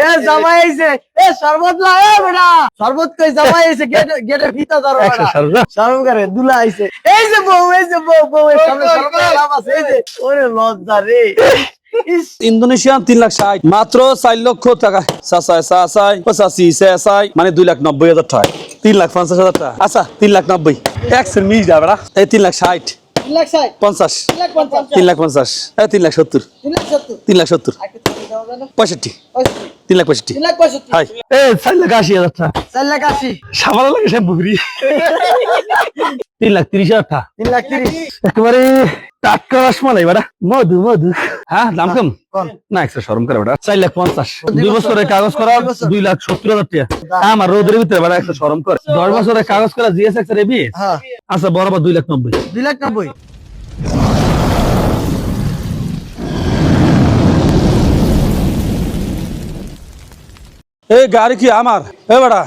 এ জামাই আইছে এ শরবত লা এ বেটা শরবত কই জামাই আইছে গেটে গেটে ফিতা ধরো বেটা শরম করে দুলা আইছে এই যে বউ এই যে বউ বউ এর সামনে শরবত লাভ আছে এই যে ওরে লজ্জা রে ইন্দোনেশিয়ান তিন লাখ ষাট মাত্র চার লক্ষ টাকা চাচাই চাচাই পঁচাশি চেঁচাই মানে দুই লাখ নব্বই হাজার টাকা তিন লাখ পঞ্চাশ হাজার টাকা আচ্ছা তিন লাখ নব্বই একশো মিস যাবে না এই তিন লাখ ষাট তিন লাখ পঞ্চাশ তিন লাখ পঞ্চাশ তিন লাখ পঞ্চাশ এই তিন লাখ সত্তর তিন লাখ সত্তর তিন লাখ সত্তর একটা তিন দেওয়া যায় না? পঁয়ষট্টি। পঁয়ষট্টি। তিন লাখ পঁয়ষট্টি। তিন লাখ পঁয়ষট্টি। হাই। এ চার লাখ আশি হাজার টাকা। চার লাখ আশি। সাবানা লাগে শ্যাম্পু ফ্রি তিন লাখ তিরিশ হাজার টাকা। তিন লাখ তিরিশ। একেবারে টাটকা রসমালাই বেটা। মধু মধু। হ্যাঁ দাম কম? কম। না একশো সরম করে বেটা। চার লাখ পঞ্চাশ। দুই বছরের কাগজ করা দুই লাখ সত্তর হাজার টাকা। আমার রোদের ভিতরে বেটা একশো সরম করে। দশ বছরের কাগজ করা জিএস এক্স এবি হ্যাঁ। আচ্ছা বরাবর দুই লাখ নব্বই। দুই লাখ নব্বই। এই গাড়ি কি আমার? এ বেড়া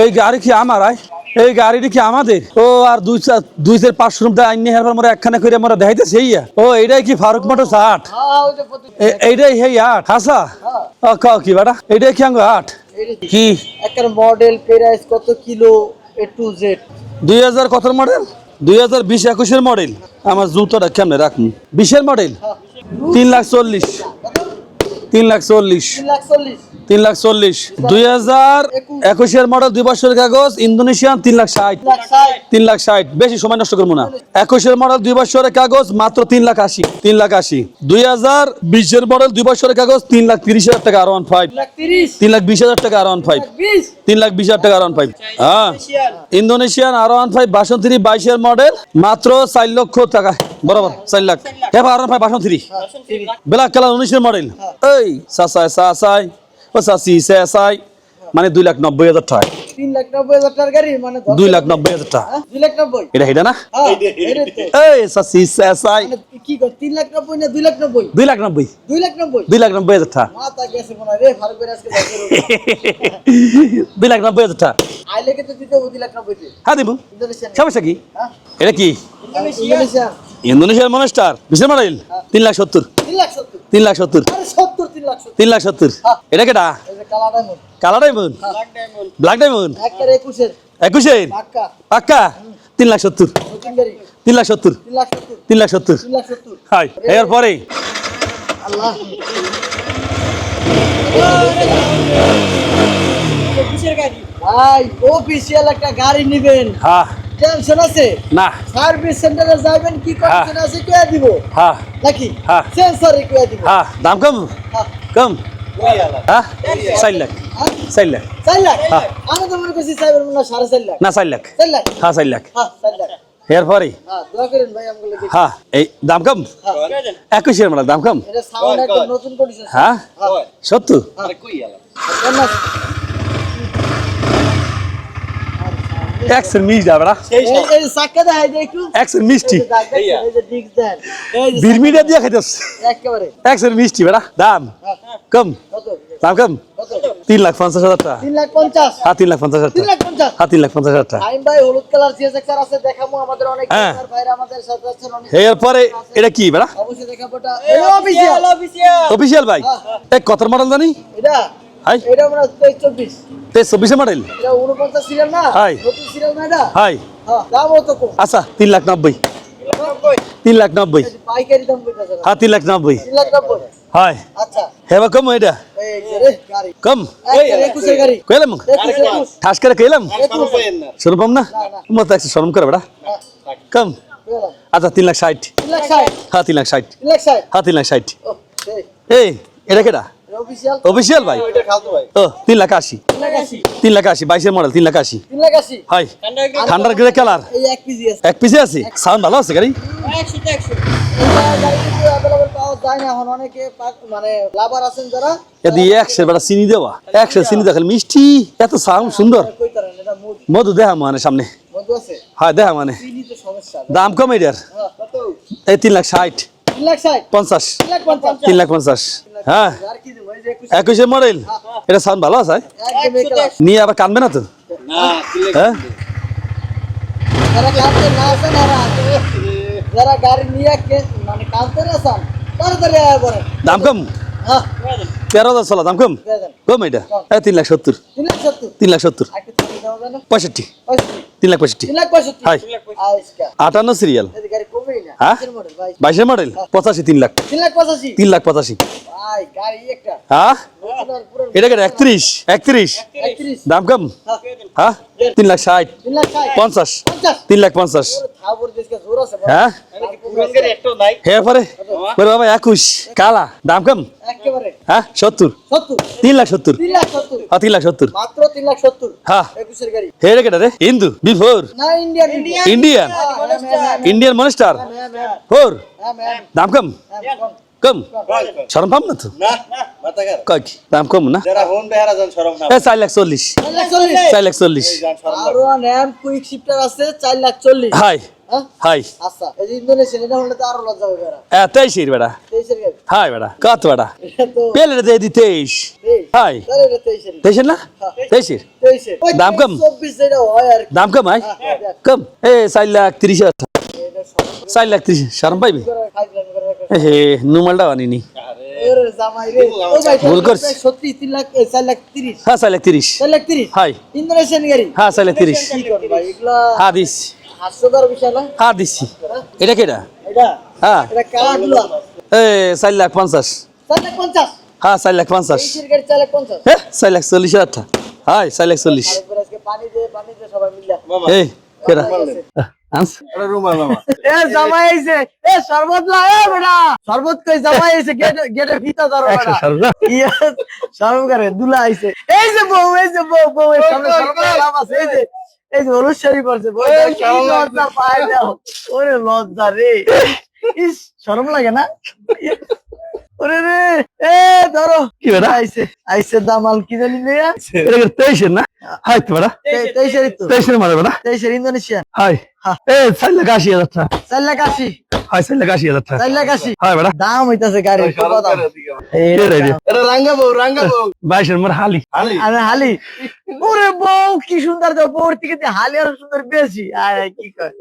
এই গাড়ি কি আমার আয়? এই গাড়িটি কি আমাদের? ও আর দুই চার দুই চার পাঁচশো রুম আইন নিয়ে হেরবার মোরা একখানে করে মোরা দেখাইতেছে ইয়া ও এইটাই কি ফারুক মোটর আট? হ্যাঁ এইটাই হেই আট হাসা? ও কাও কি বেটা এইটাই কি আঙ্গ আট? কি? একটা মডেল প্রাইস কত কিলো এ টু জেড দুই হাজার কত মডেল? দুই হাজার বিশ একুশের মডেল। আমার জুতোটা কেমনে রাখুন বিশের মডেল? তিন লাখ চল্লিশ। তিন লাখ চল্লিশ। তিন লাখ চল্লিশ। তিন লাখ চল্লিশ দুই হাজার একুশের মডেল দুই বছরের কাগজ ইন্দোনেশিয়ান তিন লাখ ষাট তিন লাখ ষাট বেশি সময় নষ্ট করব না একুশের মডেল দুই বছরের কাগজ মাত্র তিন লাখ আশি তিন লাখ আশি দুই হাজার বিশের মডেল দুই বছরের কাগজ তিন লাখ তিরিশ হাজার টাকা আর ওয়ান ফাইভ তিন লাখ বিশ হাজার টাকা আর ওয়ান ফাইভ তিন লাখ বিশ হাজার টাকা আর ওয়ান ফাইভ হ্যাঁ ইন্দোনেশিয়ান আর ওয়ান ফাইভ বাসন থ্রি বাইশের মডেল মাত্র চার লক্ষ টাকা বরাবর চার লাখ এবার আর ওয়ান ফাইভ বাসন থ্রি ব্ল্যাক কালার উনিশের মডেল এই সাসাই সাসাই ও সাসাই মানে দুই লাখ নব্বই হাজার টাকা। গাড়ি মানে দুই লাখ নব্বই হাজার টাকা। হ্যাঁ, দুই লাখ এটা না? হ্যাঁ। এই নব্বই না দুই লাখ নব্বই? দুই লাখ নব্বই। হাজার টাকা। হয়। দুই লাখ নব্বই হাজার টাকা। হ্যাঁ দিব। সমস্যা কি? হ্যাঁ। এটা কি? ইন্দোনেশিয়ার মনস্টার তিন লাখ সত্তর। তিন লাখ সত্তর তিন লাখ সত্তর। সত্তর। এটা কেটা? কালা ডায়মন্ড ব্ল্যাক ডায়মন্ড ব্ল্যাক একুশের। পাক্কা। তিন লাখ সত্তর। তিন লাখ সত্তর। তিন লাখ সত্তর। হাই এর পরে। আল্লাহ। ভাই অফিসিয়াল একটা গাড়ি নিবেন। হ্যাঁ। টেনশন আছে? না। সার্ভিস সেন্টারে যাবেন কি কন্ডিশন আছে কে দিব? হ্যাঁ। নাকি? হ্যাঁ। সেন্সরে কে দিব। হ্যাঁ। দাম কম? হ্যাঁ। কম? হ্যাঁ? চার লাখ। হ্যাঁ? চার লাখ। হ্যাঁ। আমি তো মনে করছি মনে হয় লাখ। না চার লাখ। চার লাখ? হ্যাঁ হ্যাঁ হ্যাঁ হ্যাঁ। এই দাম কম? হ্যাঁ। একুশের মানে দাম কম? হ্যাঁ? সত্তর? একশোর মিস যাবে না। মিষ্টি। বিরমিটা দিয়ে খাইতেছে একেবারে। মিষ্টি বেড়া দাম। হ্যাঁ, কম। দাম কম। তিন লাখ পঞ্চাশ হাজার টাকা। তিন লাখ পঞ্চাশ। হ্যাঁ তিন লাখ পঞ্চাশ হাজার টাকা। হ্যাঁ তিন লাখ পঞ্চাশ হাজার টাকা। ভাই হলুদ কালার সিএসএক্সআর আছে দেখাবো আমাদের অনেক হ্যাঁ। আমাদের সাথে আছেন অনেক এরপরে এটা কি বেড়া অবশ্যই দেখাবো এটা। অফিসিয়াল অফিসিয়াল বাইক এই কত মডেল জানি? এটা? হাই এটা আমরা তেইশ চব্বিশ তেইশ চব্বিশে মডেল এটা উনপঞ্চাশ সিরিয়াল না হাই। নতুন সিরিয়াল না এটা হাই হ্যাঁ দাম অত কম আচ্ছা তিন লাখ নব্বই তিন লাখ নব্বই এই যে পাইকারি দাম কইতাছে না হ্যাঁ তিন লাখ নব্বই তিন লাখ নব্বই হাই আচ্ছা হেবা কম এটা কম কইলাম ঠাস করে কইলাম একুশ শুরু পাম না মতো একশো শরম করে হ্যাঁ, কম আচ্ছা তিন লাখ ষাট হ্যাঁ তিন লাখ ষাট হ্যাঁ তিন লাখ ষাট এই এটা কেটা অফিসিয়াল ভাই ও তিন লাখ আশি তিন লাখ আশি বাইশের মডেল তিন লাখ আশি হাই ঠান্ডার গ্রে কালার এক পিজি আছে এক পিসে আছে সাউন্ড ভালো আছে গাড়ি মানে চিনি দেওয়া একশো চিনি দেখাল মিষ্টি এত সাউন্ড সুন্দর মধু দেখা মানে সামনে মধু আছে হয় দেখা মানে দাম কম এটার হ্যাঁ, এই তিন লাখ ষাট পঞ্চাশ তিন লাখ পঞ্চাশ হ্যাঁ একুশ মডেল? এটা সাউন্ড ভালো আছে নিয়ে আবার কানবে না তো? হ্যাঁ? মানে দাম কম? হ্যাঁ। তেরো হাজার চলা দাম কম? কম এটা? হ্যাঁ তিন লাখ সত্তর। তিন লাখ সত্তর? পঁয়ষট্টি। তিন লাখ পঁয়ষট্টি। তিন লাখ পঁয়ষট্টি। হাই। আটান্ন সিরিয়াল হ্যাঁ? বাইশের। মডেল? পঁচাশি তিন লাখ। তিন লাখ পঁচাশি। তিন লাখ পঁচাশি। ভাই, গাড়ি একটা। হ্যাঁ। এটা কেটে একত্রিশ একত্রিশ। দাম কম? হ্যাঁ। হ্যাঁ? তিন লাখ ষাট। পঞ্চাশ। তিন লাখ পঞ্চাশ। হ্যাঁ। হ্যাঁ পরে বাবা একুশ। কালা। দাম কম? হ্যাঁ? সত্তর। তিন লাখ সত্তর। তিন লাখ সত্তর। হ্যাঁ তিন লাখ সত্তর। হ্যাঁ। হে রে রে। হিন্দু বিফোর না, ইন্ডিয়ান, হ্যাঁ, হ্যাঁ, হ্যাঁ, ইন্ডিয়ান মনিস্টার। হ্যাঁ, হ্যাঁ, হ্যাঁ, হ্যাঁ, দাম কম হ্যাঁ, কম, কম কম। পাম না তো না মাথা খারাপ কয় দাম কম না যারা হোন বেহারা যান সরম না এ চার লাখ চল্লিশ। চার লাখ চল্লিশ। চার লাখ চল্লিশ। হাই। হ্যাঁ? হাই। আচ্ছা এই ইন্দোনেশিয়ান এটা হলে তো আরও লজ্জা হবে এরা এ তেইশের বেড়া। তেইশের হাই বেড়া কত বেড়া। এটা তো দিয়ে দি তেইশ। হাই। তেইশের না? তেইশের। তেইশের। দাম কম? চব্বিশ যেটা হয় আর দাম কম হাই। হ্যাঁ, কম এ চার লাখ তিরিশ হাজার। চার লাখ তিরিশ সরম পাইবে? হে নুমালটা আনিনি। ভুল করছি। সত্যি তিন লাখ চার লাখ তিরিশ হ্যাঁ চার লাখ তিরিশ। চার লাখ তিরিশ হাই। ইন্দোনেশিয়ান গাড়ি হ্যাঁ চার লাখ তিরিশ। হ্যাঁ বিষয় না হ্যাঁ দিচ্ছি এটা কেটা হ্যাঁ। এ চার লাখ পঞ্চাশ। হ্যাঁ চার লাখ পঞ্চাশ। গাড়ি চার লাখ চল্লিশ হাজার হাই চার লাখ চল্লিশ। এই কেটা ইয়া দুলা আইছে। এই যে বউ এই যে বউ বউ এই এই লজ্জা পায় দাও ওরে লজ্জা রে। ইস শরম লাগে না? ওরে রে। এ ধরো। কি বেটা? আইছে আইছে দামাল কি জানি এটা তেইশের না? হাই তো বেটা। তেইশের তেইশের মারে বেটা। তেইশের ইন্দোনেশিয়ান। হাই। হ্যাঁ। এ চার লাখ আশি হাজার টাকা। চার লাখ আশি। হাই চার লাখ আশি হাজার টাকা। চার লাখ আশি। হাই বেটা। দাম হইতাছে গাড়ির কত দাম? এটা রাঙ্গা বউ রাঙ্গা বউ। বাইশের মার হালি। আরে হালি। ওরে বউ কি সুন্দর তো বউর থেকে হালি আরও সুন্দর বেশি আরে কি কয়?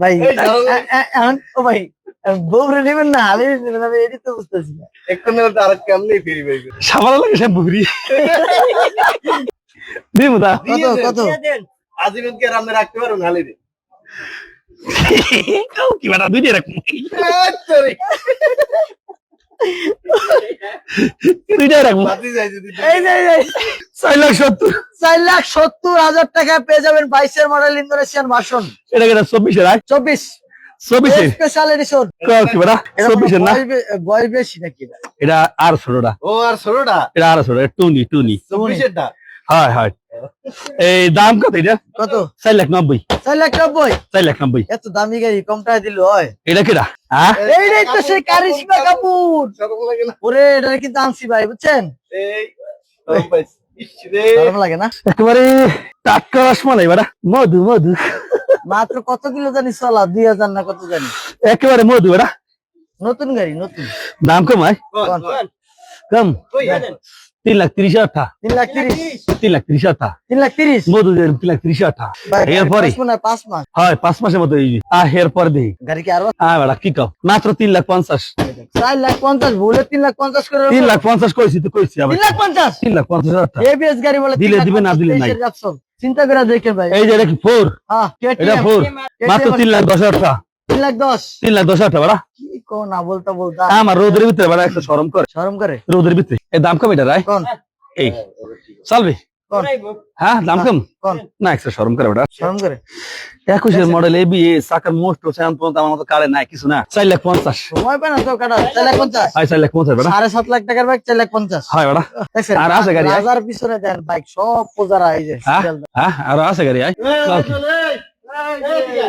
ভাই এখন ও ভাই বউ রে নেবেন না হালি নেবেন আমি এটি তো বুঝতেছি না। একটু নেলে তো আর কেমনি ফিরি পাইবে সাবালা লাগে শ্যাম্পু ফ্রি দিমু দা কত কত? আজীবন কি আর আপনি রাখতে পারুন হালি রে কি বেটা দুই দিয়ে রাখব দুইটাই রাখব। বাতি যাই যদি এই যে এই যে, ছয় লাখ সত্তর। চার লাখ সত্তর হাজার টাকায় পেয়ে যাবেন বাইশের মডেল ইন্দোনেশিয়ান ভাষণ এটা আয় চব্বিশ? চব্বিশের স্পেশাল এডিশন কি না? বয়স বেশি নাকি এটা? আর ও আর ষোলোটা? এটা আর টুনি টুনি। চব্বিশেরটা? হয় হয়। এই দাম কত এটা? কত? চার লাখ নব্বই। চার লাখ নব্বই? চার লাখ নব্বই। এত দামি গাড়ি কম টাকা দিল হয়। এটা কেটা হ্যাঁ? এইটাই তো সেই কারিশমা কাপুর। সরম লাগে না ওরে এটা কিন্তু আনছি ভাই বুঝছেন? লাগে না? একেবারে টাটকা রসমালাই বেটা মধু মধু। মাত্র কত কিলো জানি চলা? দুই হাজার না কত জানি? একেবারে মধু বেটা নতুন গাড়ি নতুন। দাম কম হয়? কম। কই জানেন? তিন লাখ তিরিশ হাজার টাকা তিন লাখ তিরিশ। তিন লাখ তিরিশ হাজার টাকা তিন লাখ তিরিশ? মধু দেন তিন লাখ তিরিশ হাজার টাকা ভাই, এরপরে পাঁচ পাঁচ মাস। হয় পাঁচ মাসের মতো এই আহ এরপরে দেখি গাড়ি কি আরও হ্যাঁ বেটা কি কাও? মাত্র তিন লাখ পঞ্চাশ। চার লাখ পঞ্চাশ ভুলে তিন লাখ পঞ্চাশ করে তিন লাখ পঞ্চাশ করেছি তো কইছি তিন লাখ পঞ্চাশ? তিন লাখ পঞ্চাশ হাজার এবিএস গাড়ি বলে দিলে দিবে না দিলে নাই। চিন্তা করে দেখেন ভাই। এই যে এটা কি ফোর হ্যাঁ এটা ফোর মাত্র তিন লাখ দশ হাজার টাকা। তিন লাখ দশ। তিন লাখ দশ হাজার টাকা বেটা কি কো না বলতে বলতে আমার রোদের ভিতরে বেটা একটা সরম করে। শরম করে? রোদের ভিতরে। এই দাম কম এটা রায়? এই চলবে? হ্যাঁ দাম কম না একটা সরম করে বেটা শরম করে একুশের মডেল এ বি চাকার মোস্ট সেখান পর্যন্ত আমার মতো কারে নাই কিছু না চার লাখ পঞ্চাশ সময় পায় না তো কাটা চার লাখ পঞ্চাশ হয় চার লাখ পঞ্চাশ বেটা সাড়ে সাত লাখ টাকার বাইক চার লাখ পঞ্চাশ হয় বেটা আর আছে গাড়ি। হাজার পিছনে দেন বাইক সব পূজারা এই যে হ্যাঁ হ্যাঁ আর আছে গাড়ি আয়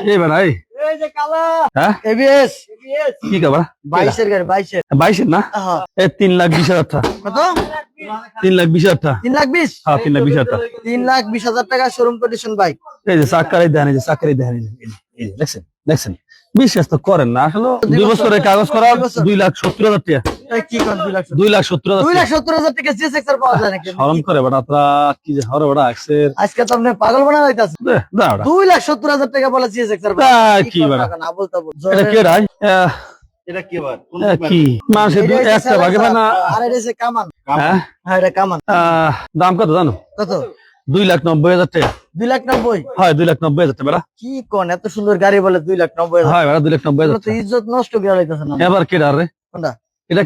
এই বেটা এই এই যে কালা হ্যাঁ এবিএস কি কা বাইশের গাড়ি বাইশের। বাইশের না? তিন লাখ বিশ হাজার টাকা। কত? তিন লাখ বিশ হাজার টাকা। তিন লাখ বিশ? হ্যাঁ তিন লাখ বিশ হাজার টাকা। তিন লাখ বিশ হাজার টাকা শোরুম কন্ডিশন বাইক এই যে চাকারি দেন এই যে চাকারি দেন এই যে, এই যে, এই যে, দেখছেন? দেখছেন? বিশ্বাস তো করেন না। আসলে দুই বছরের কাগজ করা দুই লাখ সত্তর হাজার টাকা। কি দুই লাখ লাখ সত্তর হাজার দুই লাখ সত্তর হাজার টাকা পাওয়া যায় নাকি? করে কি যে হরে আজকে তো আপনি পাগল বানা হইতাছে লাখ সত্তর হাজার টাকা বলে কি বেটা? না বলতে এটা কে রায়? এটা কি আবার কোন কি? মানুষের এটা একটা ভাগে না? আর এটা কামান। হ্যাঁ? হ্যাঁ এটা কামান। আহ, দাম কত জানো? কত? দুই লাখ নব্বই হাজার টাকা। দুই লাখ নব্বই? হয় দুই লাখ নব্বই হাজার টাকা বেড়া কি কোন এত সুন্দর গাড়ি বলে দুই লাখ নব্বই হাজার হয় দুই লাখ নব্বই হাজার ইজ্জত নষ্ট করে এবার কেডা রে? কোনটা? এটা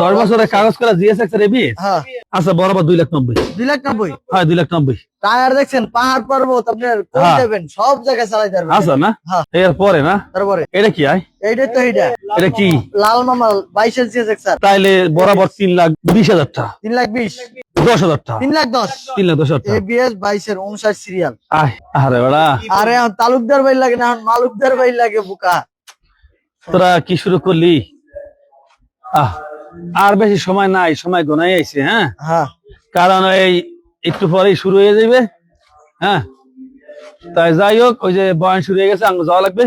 দশ বছরের কাগজ করা জিএসএক্স এর এবি হ্যাঁ। আচ্ছা বরাবর দুই লাখ নব্বই? দুই লাখ নব্বই। হয় দুই লাখ নব্বই। টায়ার দেখছেন পাহাড় পর্বত আপনার কোন হ্যাঁ। সব জায়গায় পারবেন আচ্ছা না? হ্যাঁ। না? তারপরে। এটা কি আয় এইটাই তো এইটা। এটা কি? লাল বাইশের স্যার তাইলে বরাবর তিন লাখ বিশ হাজার টাকা তিন লাখ বিশ। দশ হাজার টাকা তিন লাখ দশ। তিন লাখ দশ হাজার এবিএস বাইশের উনষাট সিরিয়াল আয় আরে বেড়া। আরে এখন তালুকদার ভাই লাগে না এখন মালুকদার ভাই লাগে বুকা। তোরা কি শুরু করলি? আর বেশি সময় নাই সময় গোনাই আইছে হ্যাঁ? হ্যাঁ। কারণ এই একটু পরেই শুরু হয়ে যাবে হ্যাঁ? তাই যাই হোক ওই যে বয়ান শুরু হয়ে গেছে আঙ্গ যাওয়া লাগবে।